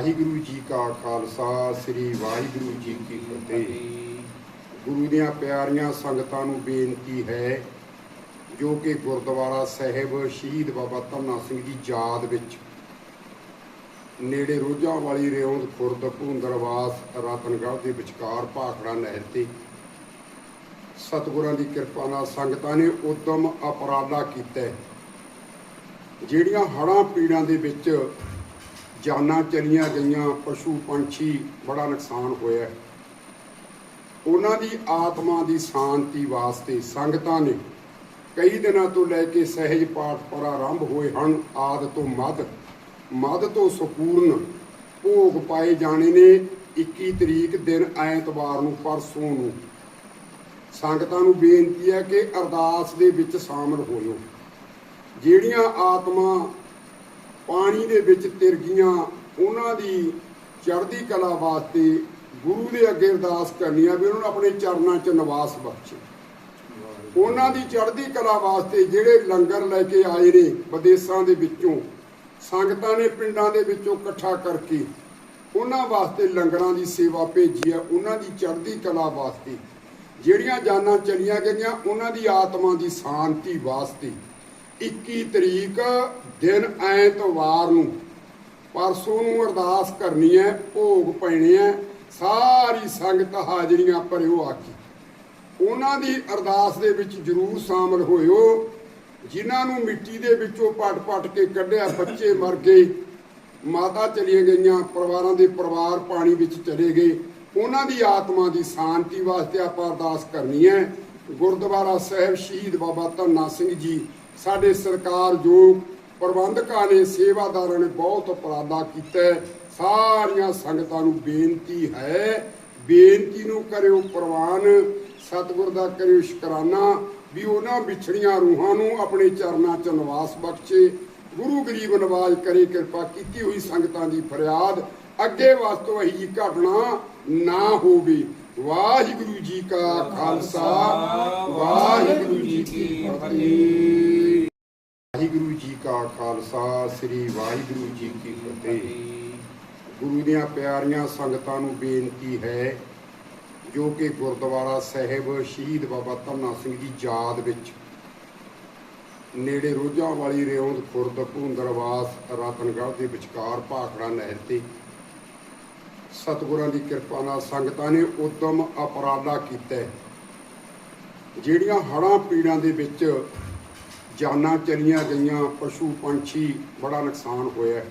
ਵਾਹਿਗੁਰੂ ਜੀ ਕਾ ਖਾਲਸਾ, ਸ੍ਰੀ ਵਾਹਿਗੁਰੂ ਜੀ ਕੀ ਫਤਿਹ। ਗੁਰੂ ਦੀਆਂ ਪਿਆਰੀਆਂ ਸੰਗਤਾਂ ਨੂੰ ਬੇਨਤੀ ਹੈ ਜੋ ਕਿ ਗੁਰਦੁਆਰਾ ਸਾਹਿਬ ਸ਼ਹੀਦ ਬਾਬਾ ਧੰਨਾ ਸਿੰਘ ਦੀ ਯਾਦ ਵਿੱਚ ਨੇੜੇ ਰੋਜਾਂ ਵਾਲੀ ਰਿਉਂਦ ਖੁਰਦ, ਭੁੰਦਰਵਾਸ, ਰਤਨਗੜ੍ਹ ਦੇ ਵਿਚਕਾਰ ਭਾਖੜਾ ਨਹਿਰ ਤੇ ਸਤਿਗੁਰਾਂ ਦੀ ਕਿਰਪਾ ਨਾਲ ਸੰਗਤਾਂ ਨੇ ਉਦਮ ਅਪਰਾਧਾ ਕੀਤਾ ਜਿਹੜੀਆਂ ਹੜ੍ਹਾਂ ਪੀੜਾਂ ਦੇ ਵਿੱਚ ਜਾਨਾਂ ਚਲੀਆਂ ਗਈਆਂ, ਪਸ਼ੂ ਪੰਛੀ ਬੜਾ ਨੁਕਸਾਨ ਹੋਇਆ ਉਹਨਾਂ ਦੀ ਆਤਮਾ ਦੀ ਸ਼ਾਂਤੀ ਵਾਸਤੇ ਸੰਗਤਾਂ ਨੇ ਕਈ ਦਿਨਾਂ ਤੋਂ ਲੈ ਕੇ ਸਹਿਜ ਪਾਠ ਪਰ ਆਰੰਭ ਹੋਏ ਹਨ। ਆਦ ਤੋਂ ਮਦ ਮਦ ਤੋਂ ਸੰਪੂਰਨ ਭੋਗ ਪਾਏ ਜਾਣੇ ਨੇ। 21 ਤਰੀਕ ਦਿਨ ਐਤਵਾਰ ਨੂੰ, ਪਰਸੋਂ ਨੂੰ। ਸੰਗਤਾਂ ਨੂੰ ਬੇਨਤੀ ਹੈ ਕਿ ਅਰਦਾਸ ਦੇ ਵਿੱਚ ਸ਼ਾਮਲ ਹੋਇਓ। ਜਿਹੜੀਆਂ ਆਤਮਾ ਪਾਣੀ ਦੇ ਵਿੱਚ ਤਿਰ ਗਈਆਂ। ਉਹਨਾਂ ਦੀ ਚੜ੍ਹਦੀ ਕਲਾ ਵਾਸਤੇ ਗੁਰੂ ਦੇ ਅੱਗੇ ਅਰਦਾਸ ਕਰਨੀ ਆ ਵੀ ਉਹਨਾਂ ਨੂੰ ਆਪਣੇ ਚਰਨਾਂ 'ਚ ਨਿਵਾਸ ਬਖਸ਼ੇ। ਉਹਨਾਂ ਦੀ ਚੜ੍ਹਦੀ ਕਲਾ ਵਾਸਤੇ ਜਿਹੜੇ ਲੰਗਰ ਲੈ ਕੇ ਆਏ ਨੇ ਵਿਦੇਸ਼ਾਂ ਦੇ ਵਿੱਚੋਂ, ਸੰਗਤਾਂ ਨੇ ਪਿੰਡਾਂ ਦੇ ਵਿੱਚੋਂ ਇਕੱਠਾ ਕਰਕੇ ਉਹਨਾਂ ਵਾਸਤੇ ਲੰਗਰਾਂ ਦੀ ਸੇਵਾ ਭੇਜੀ ਆ। ਉਹਨਾਂ ਦੀ ਚੜ੍ਹਦੀ ਕਲਾ ਵਾਸਤੇ ਜਿਹੜੀਆਂ ਜਾਨਾਂ ਚਲੀਆਂ ਗਈਆਂ, ਉਹਨਾਂ ਦੀ ਆਤਮਾ ਦੀ ਸ਼ਾਂਤੀ ਵਾਸਤੇ 21 ਤਰੀਕ ਦਿਨ ਐਤਵਾਰ ਨੂੰ। ਪਰਸੋਂ ਨੂੰ ਅਰਦਾਸ ਕਰਨੀ ਹੈ ਭੋਗ ਪੈਣੇ ਹੈ ਸਾਰੀ ਸੰਗਤ ਹਾਜ਼ਰੀਆਂ ਭਰਿਓ ਆ ਕੇ ਉਹਨਾਂ ਦੀ ਅਰਦਾਸ ਦੇ ਵਿੱਚ ਜਰੂਰ ਸ਼ਾਮਲ ਹੋਇਓ। ਜਿਨ੍ਹਾਂ ਨੂੰ ਮਿੱਟੀ ਦੇ ਵਿੱਚੋਂ ਪਟ-ਪਟ ਕੇ ਕੱਢਿਆ ਬੱਚੇ ਮਰ ਗਏ, ਮਾਤਾ ਚਲੀਆਂ ਗਈਆਂ, ਪਰਿਵਾਰਾਂ ਦੇ ਪਰਿਵਾਰ ਪਾਣੀ ਵਿੱਚ ਚਲੇ ਗਏ। ਉਹਨਾਂ ਦੀ ਆਤਮਾ ਦੀ ਸ਼ਾਂਤੀ ਵਾਸਤੇ ਆਪਾਂ ਅਰਦਾਸ ਕਰਨੀ ਹੈ ਗੁਰਦੁਆਰਾ ਸਾਹਿਬ ਸ਼ਹੀਦ ਬਾਬਾ ਧੰਨਾ ਸਿੰਘ ਜੀ ਸਾਡੇ ਸਰਕਾਰ ਜੋ ਪ੍ਰਬੰਧਕਾਂ ਨੇ ਸੇਵਾਦਾਰਾਂ ਨੇ ਬਹੁਤ ਉਪਰਾਲਾ ਕੀਤਾ ਸਾਰੀਆਂ ਸੰਗਤਾਂ ਨੂੰ ਬੇਨਤੀ ਹੈ, ਬੇਨਤੀ ਨੂੰ ਕਰਿਓ ਪ੍ਰਵਾਨ, ਸਤਿਗੁਰ ਦਾ ਕਰਿਓ ਸ਼ੁਕਰਾਨਾ ਵੀ ਉਹਨਾਂ ਵਿਛੜੀਆਂ ਰੂਹਾਂ ਨੂੰ ਆਪਣੇ ਚਰਨਾਂ 'ਚ ਨਿਵਾਸ ਬਖਸ਼ੇ। ਗੁਰੂ ਗਰੀਬ ਨਵਾਜ ਕਰੇ ਕਿਰਪਾ ਕੀਤੀ ਹੋਈ ਸੰਗਤਾਂ ਦੀ ਫਰਿਆਦ, ਅੱਗੇ ਵਾਸਤੋਂ ਇਹੀ ਜਿਹੀ ਘਟਨਾ ਨਾ ਹੋਵੇ। ਵਾਹਿਗੁਰੂ ਜੀ ਕਾ ਖਾਲਸਾ, ਵਾਹਿਗੁਰੂ ਜੀ ਕੀ ਫਤਿਹ। ਵਾਹਿਗੁਰੂ ਜੀ ਕਾ ਖਾਲਸਾ, ਸ੍ਰੀ ਵਾਹਿਗੁਰੂ ਜੀ ਕੀ ਫਤਿਹ। ਗੁਰੂ ਦੀਆਂ ਪਿਆਰੀਆਂ ਸੰਗਤਾਂ ਨੂੰ ਬੇਨਤੀ ਹੈ, ਜੋ ਕਿ ਗੁਰਦੁਆਰਾ ਸਾਹਿਬ ਸ਼ਹੀਦ ਬਾਬਾ ਧੰਨਾ ਸਿੰਘ ਦੀ ਯਾਦ ਵਿੱਚ ਨੇੜੇ ਰੋਜਾਂ ਵਾਲੀ ਰਿਉਂਦ ਖੁਰਦ, ਭੁੰਦਰਵਾਸ, ਰਤਨਗੜ੍ਹ ਦੇ ਵਿਚਕਾਰ ਭਾਖੜਾ ਨਹਿਰ ਤੇ ਸਤਿਗੁਰਾਂ ਦੀ ਕਿਰਪਾ ਨਾਲ ਸੰਗਤਾਂ ਨੇ ਉਦਮ ਅਪਰਾਧਾ ਕੀਤਾ ਜਿਹੜੀਆਂ ਹੜ੍ਹਾਂ ਪੀੜਾਂ ਦੇ ਵਿੱਚ ਜਾਨਾਂ ਚਲੀਆਂ ਗਈਆਂ, ਪਸ਼ੂ ਪੰਛੀ ਬੜਾ ਨੁਕਸਾਨ ਹੋਇਆ